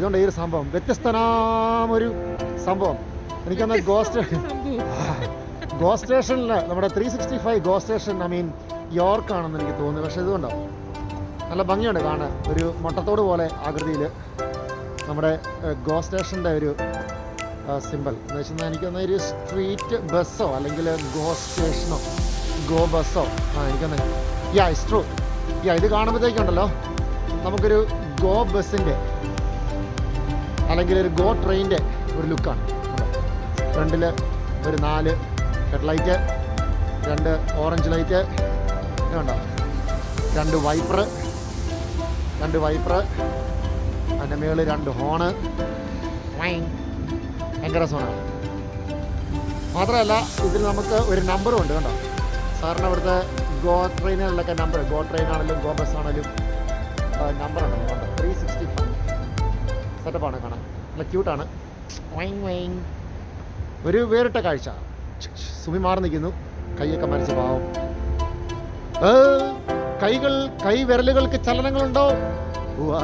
ഇതുകൊണ്ട് ഈ ഒരു സംഭവം വ്യത്യസ്തനാമൊരു സംഭവം. എനിക്കൊന്ന് ഗോസ്റ്റ് ഗോ സ്റ്റേഷനിൽ നമ്മുടെ three sixty five go station I mean യോർക്കാണെന്ന് എനിക്ക് തോന്നുന്നു. പക്ഷേ ഇതുകൊണ്ടാണ് നല്ല ഭംഗിയുണ്ട് കാണാൻ. ഒരു മുട്ടത്തോട് പോലെ ആകൃതിയിൽ നമ്മുടെ ഗോ സ്റ്റേഷന്റെ ഒരു സിമ്പിൾ എന്ന് വെച്ചാൽ എനിക്കൊന്ന് ഒരു സ്ട്രീറ്റ് ബസ്സോ അല്ലെങ്കിൽ ഗോ സ്റ്റേഷനോ ഗോ ബസ്സോ ആ എനിക്കൊന്ന് യാ ഇസ് ട്രൂ യാ ഇത് കാണുമ്പോഴത്തേക്കുണ്ടല്ലോ നമുക്കൊരു ഗോ ബസ്സിന്റെ അല്ലെങ്കിൽ ഒരു ഗോ ട്രെയിന്റെ ഒരു ലുക്കാണ് ഫ്രണ്ടിൽ ഒരു നാല് ഹെഡ്ലൈറ്റ് രണ്ട് ഓറഞ്ച് ലൈറ്റ് വേണ്ട രണ്ട് വൈപ്പർ രണ്ട് വൈപ്പർ അതിന്റെ മുകളിൽ രണ്ട് ഹോണ് ഭയങ്കര സോണാണ് മാത്രമല്ല ഇതിൽ നമുക്ക് ഒരു നമ്പറും ഉണ്ട് കേട്ടോ സാറിന് അവിടുത്തെ ഗോ ട്രെയിനുകളിലൊക്കെ നമ്പർ ഗോ ട്രെയിൻ ആണെങ്കിലും ഗോ ബസ് ആണെങ്കിലും കണ്ടോ ത്രീ സിക്സ്റ്റി ഫൈവ് സെറ്റപ്പാണ് കാണാൻ. നല്ല ക്യൂട്ടാണ്. വൈങ് വൈങ് ഒരു വേറിട്ട കാഴ്ച. സുമി മാറി നിൽക്കുന്നു. കൈയൊക്കെ മരിച്ച പാവം. കൈകൾ കൈവിരലുകൾക്ക് ചലനങ്ങളുണ്ടോ? വാ